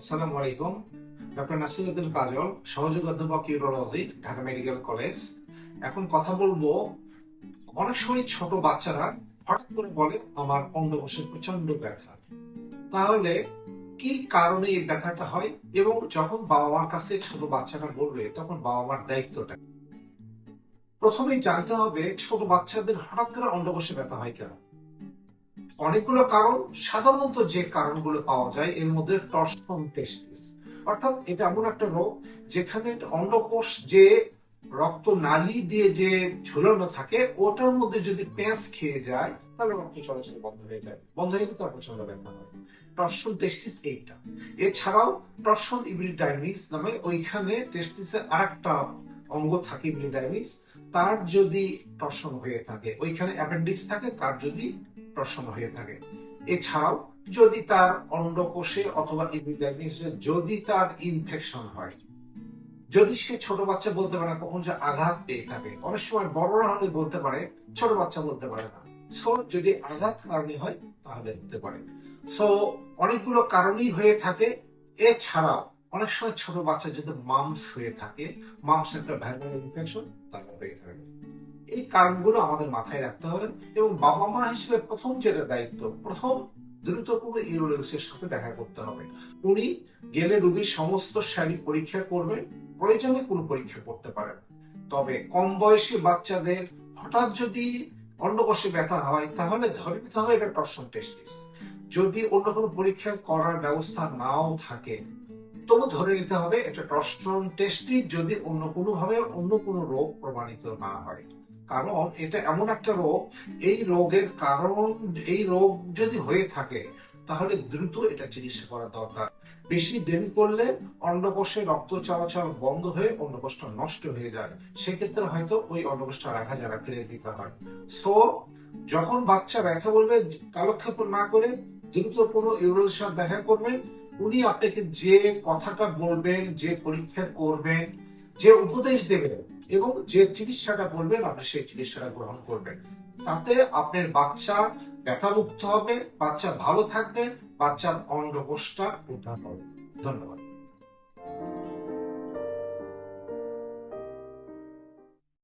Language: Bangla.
আসসালামু আলাইকুম। ডক্টর নাসিরুদ্দিন কাজল অধ্যাপক ইউরোলজি ঢাকা মেডিকেল কলেজ। এখন কথা বলব, অনেক সময় ছোট বাচ্চারা হঠাৎ করে বলে, আমার প্রচণ্ড ব্যথা। তাহলে কি কারণে এই ব্যথাটা হয়? এবং যখন বাবা মার কাছে ছোট বাচ্চাটা বলবে, তখন বাবা মার দায়িত্বটা? প্রথমেই জানতে হবে, ছোট বাচ্চাদের হঠাৎ করে অন্ডকোষে ব্যথা হয় কেন? অনেকগুলো কারণ, সাধারণত যে কারণগুলো পাওয়া যায়, এর মধ্যে টর্সন টেস্টিস অর্থাৎ এটা এমন একটা রোগ যেখানে অন্ডকোষ যে রক্ত নালী দিয়ে যে ঝুলানো থাকে, ওটার মধ্যে যদি পেঁয়াজ খেয়ে যায়, তাহলে রক্ত চলাচল বন্ধ হয়ে যায়। বন্ধ হয়ে গেলে তার প্রচণ্ড ব্যথা হয় টর্সন টেস্টিস এইটা। এছাড়াও টর্সন ইবিলিডাইমিস নামে ওইখানে টেস্টিসের আরেকটা অঙ্গ থাকে ইবিলিডাইমিস। তার যদি টর্সন হয়ে থাকে, ওইখানে অ্যাপেন্ডিক্স থাকে, তার যদি প্রশ্ন হয়ে থাকে। এছাড়াও, যদি তার অন্ডকোষে অথবা যদি তার ইনফেকশন হয়, যদি সে ছোট বাচ্চা বলতে পারে কখন যে আঘাত পেয়ে থাকে। অনেক সময় বড়রা হলে বলতে পারে, ছোট বাচ্চা বলতে পারে না। সো যদি আঘাত কারণে হয়, তাহলে হতে পারে। সো অনেকগুলো কারণেই হয়ে থাকে। এছাড়াও, অনেক সময় ছোট বাচ্চা যদি মামস হয়ে থাকে মামস একটা ভাইরাল ইনফেকশন তাহলে হয়ে থাকে। এই কারণগুলো আমাদের মাথায় রাখতে হবে এবং বাবা মা হিসেবে প্রথম যেটা দায়িত্ব, প্রথম দ্রুত কোনো ইউরোলজিস্টের সাথে দেখা করতে হবে। উনি গেলে রোগীর সমস্ত শারীরিক পরীক্ষা করবেন, প্রয়োজনে কোনো পরীক্ষা করতে পারেন। তবে কম বয়সী বাচ্চাদের হঠাৎ যদি অন্ডকোষে ব্যথা হয়, তাহলে ধরে নিতে হবে এটা টর্সন টেস্টিস যদি অন্য কোনো পরীক্ষা করার ব্যবস্থা নাও থাকে, তবু ধরে নিতে হবে এটা টর্সন টেস্টি যদি অন্য কোনোভাবে অন্য কোনো রোগ প্রমাণিত না হয়। কারণ এটা এমন একটা রোগ, এই রোগের কারণ, এই রোগ যদি হয়ে থাকে, তাহলে দ্রুত এটা চিকিৎসা করা দরকার। বেশি দেরি করলে অন্ডকোষে রক্ত চলাচল বন্ধ হয়ে অন্ডকোষটা নষ্ট হয়ে যায়। সেক্ষেত্রে হয়তো ওই অন্ডকোষটা রাখা যারা ফিরে দিতে হয়। সো যখন বাচ্চা ব্যথা বলবে কালক্ষেপ না করে দ্রুত কোনো ইউরোলজির সাথে দেখা করবেন উনি আপনাকে যে কথাটা বলবেন, যে পরীক্ষা করবেন, যে উপদেশ দেবেন এবং যে চিকিৎসাটা বলবেন আপনি সেই চিকিৎসাটা গ্রহণ করবেন। তাতে আপনার বাচ্চা ব্যথা মুক্ত হবে, বাচ্চা ভালো থাকবে, বাচ্চার অন্ডকোষটা উদ্ধার হবে। ধন্যবাদ।